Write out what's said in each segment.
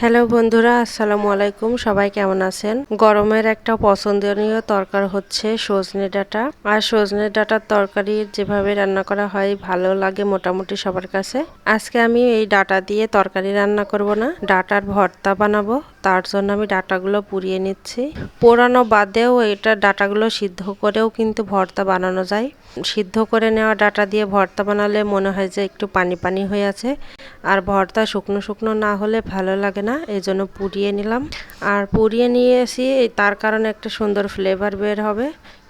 Hello বন্ধুরা, আসসালামু আলাইকুম। সবাই কেমন আছেন? গরমের একটা পছন্দনীয় তরকার হচ্ছে সজনে ডাটা। আর সজনে ডাটার তরকারি যেভাবে রান্না করা হয়, ভালো লাগে মোটামুটি সবার কাছে। আজকে আমি এই ডাটা দিয়ে তরকারি রান্না করব না, ডাটার ভর্তা বানাবো। তার জন্য আমি ডাটাগুলো পুড়িয়ে নিচ্ছি। পোড়ানো বাদেও এটা ডাটাগুলো সিদ্ধ করেও কিন্তু ভর্তা বানানো যায়। সিদ্ধ করে নেওয়া ডাটা দিয়ে ভর্তা বানালে মনে হয় যে একটু পানি পানি হয়ে আছে। আর ভর্তা শুকনো শুকনো না হলে ভালো লাগে না। এই জন্য পুড়িয়ে নিলাম। আর পুড়িয়ে নিয়ে এসি তার কারণে একটা সুন্দর ফ্লেভার বের হবে,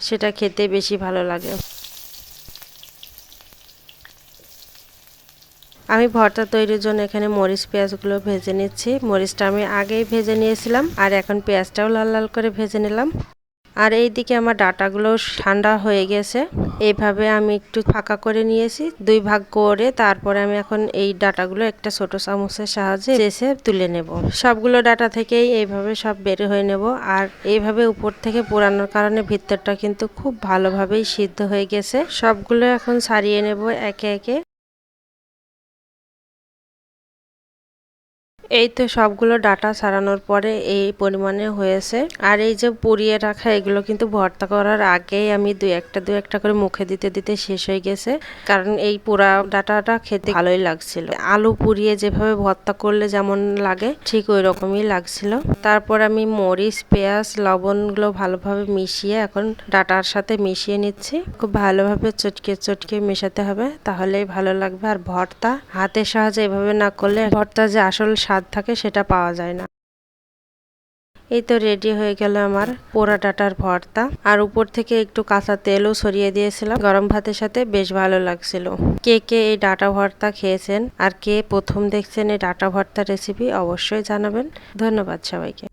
সেটা খেতে বেশি ভালো লাগে। আমি ভর্তা তৈরির জন্য এখানে মরিচ, পেঁয়াজগুলো ভেজে নিচ্ছি। মরিচটা আমি আগেই ভেজে নিয়েছিলাম, আর এখন পেঁয়াজটাও লাল লাল করে ভেজে নিলাম। আর এই দিকে আমার ডাটাগুলো ঠান্ডা হয়ে গেছে। এইভাবে আমি একটু ফাঁকা করে নিয়েছি, দুই ভাগ করে তারপরে আমি এখন এই ডাটাগুলো একটা ছোট চামচের সাহায্যে দেশে তুলে নেব। সবগুলো ডাটা থেকেই এইভাবে সব বের হয়ে নেব। আর এইভাবে উপর থেকে পোড়ানোর কারণে ভিতরটা কিন্তু খুব ভালোভাবেই সিদ্ধ হয়ে গেছে। সবগুলো এখন ছাড়িয়ে নেব একে একে। এই তো সবগুলো ডাটা সারানোর পরে এই পরিমাণে হয়েছে। আর এই যে পুড়িয়ে রাখা, এগুলো কিন্তু ভর্তা করার আগেই আমি দুই একটা দুই একটা করে মুখে দিতে দিতে শেষ হয়ে গেছে। কারণ এই পোড়া ডাটাটা খেতে ভালোই লাগছিল। আলু পুড়িয়ে যেভাবে ভর্তা করলে যেমন লাগে, ঠিক ওই রকমই লাগছিল। তারপর আমি মরিচ, পেঁয়াজ, লবণগুলো ভালোভাবে মিশিয়ে এখন ডাটার সাথে মিশিয়ে নিচ্ছি। খুব ভালোভাবে চটকে চটকে মেশাতে হবে, তাহলেই ভালো লাগবে। আর ভর্তা হাতের সাহায্যে এভাবে না করলে ভর্তা যে আসল স্বাদ থাকে সেটা পাওয়া যায় না। এই তো রেডি হয়ে গেল আমার পোড়া ডাটার ভর্তা। আর উপর থেকে একটু কাঁচা তেলও সরিয়ে দিয়েছিলাম। গরম ভাতের সাথে বেশ ভালো লাগছিল। কে কে এই ডাটা ভর্তা খেয়েছেন আর কে প্রথম দেখছেন এই ডাটা ভর্তা রেসিপি অবশ্যই জানাবেন। ধন্যবাদ সবাইকে।